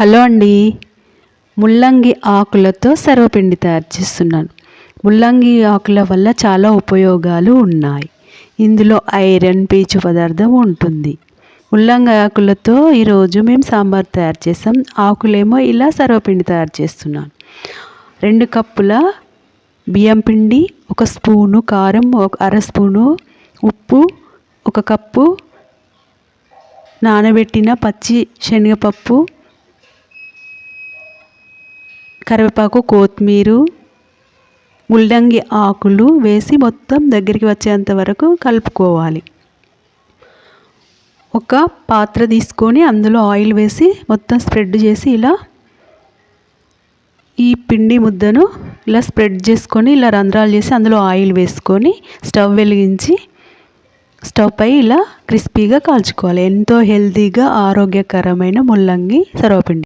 Hello అండి. ముల్లంగి ఆకులతో సర్వపిండి తయారు చేస్తున్నాను. ముల్లంగి ఆకుల వల్ల చాలా ఉపయోగాలు ఉన్నాయి. ఇందులో ఐరన్ పీచు పదార్థం ఉంటుంది. ముల్లంగి ఆకులతో ఈరోజు మేము సాంబార్ తయారు చేసాం ఆకులేమో ఇలా సర్వపిండి తయారు చేస్తున్నాను. రెండు కప్పుల బియ్యం పిండి ఒక స్పూను కారం ఒక అర స్పూను ఉప్పు ఒక కప్పు నానబెట్టిన పచ్చి శనగపప్పు కరివేపాకు కొత్తిమీర ముల్లంగి ఆకులు వేసి మొత్తం దగ్గరికి వచ్చేంత వరకు కలుపుకోవాలి. ఒక పాత్ర తీసుకొని అందులో ఆయిల్ వేసి మొత్తం స్ప్రెడ్ చేసి ఇలా ఈ పిండి ముద్దను ఇలా స్ప్రెడ్ చేసుకొని ఇలా రంధ్రాలు చేసి అందులో ఆయిల్ వేసుకొని స్టవ్ వెలిగించి స్టవ్ పై ఇలా క్రిస్పీగా కాల్చుకోవాలి. ఎంతో హెల్తీగా ఆరోగ్యకరమైన ముల్లంగి సర్వపిండి.